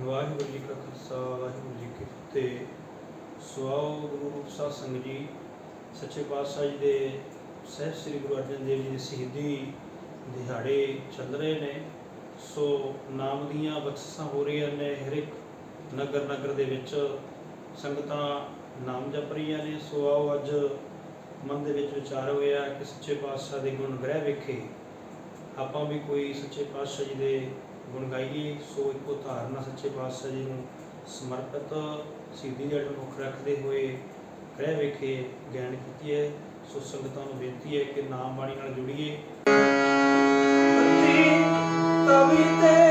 ਵਾਹਿਗੁਰੂ ਜੀ ਕਾ ਖਾਲਸਾ, ਵਾਹਿਗੁਰੂ ਜੀ ਕੀ ਫਤਿਹ। ਸਵਾਉ ਗੁਰੂ ਰੂਪ ਸਾਧ ਸੰਗਤ ਜੀ, ਸੱਚੇ ਪਾਤਸ਼ਾਹ ਜੀ ਦੇ ਸਹਿਬ ਸ੍ਰੀ ਗੁਰੂ ਅਰਜਨ ਦੇਵ ਜੀ ਦੇ ਸ਼ਹੀਦੀ ਦਿਹਾੜੇ ਚੱਲ ਰਹੇ ਨੇ। ਸੋ ਨਾਮ ਦੀਆਂ ਬਖਸ਼ਿਸ਼ਾਂ ਹੋ ਰਹੀਆਂ ਨੇ, ਹਰ ਇੱਕ ਨਗਰ ਨਗਰ ਦੇ ਵਿੱਚ ਸੰਗਤਾਂ ਨਾਮ ਜਪ ਰਹੀਆਂ ਨੇ। ਸੋ ਆਓ ਅੱਜ ਮਨ ਦੇ ਵਿੱਚ ਵਿਚਾਰ ਹੋਇਆ ਕਿ ਸੱਚੇ ਪਾਤਸ਼ਾਹ ਦੇ ਗੁਣ ਗ੍ਰਹਿ ਵੇਖੇ। ਆਪਾਂ ਵੀ ਕੋਈ ਸੱਚੇ ਪਾਤਸ਼ਾਹ ਜੀ ਦੇ ਗੁਣ ਗਾਈਏ ਸੋ ਇੱਕੋ ਧਾਰਨਾ ਸੱਚੇ ਪਾਤਸ਼ਾਹ ਜੀ ਨੂੰ ਸਮਰਪਿਤ ਸਿੱਧੀ ਜੜ ਨੂੰ ਮੁੱਖ ਰੱਖਦੇ ਹੋਏ ਗ੍ਰਹਿ ਵੇਖੇ ਗਿਆਨ ਕੀਤੀ ਹੈ। ਸੋ ਸੰਗਤਾਂ ਨੂੰ ਬੇਨਤੀ ਹੈ ਕਿ ਨਾਮ ਬਾਣੀ ਨਾਲ ਜੁੜੀਏ। ਤਵੀ ਤੇ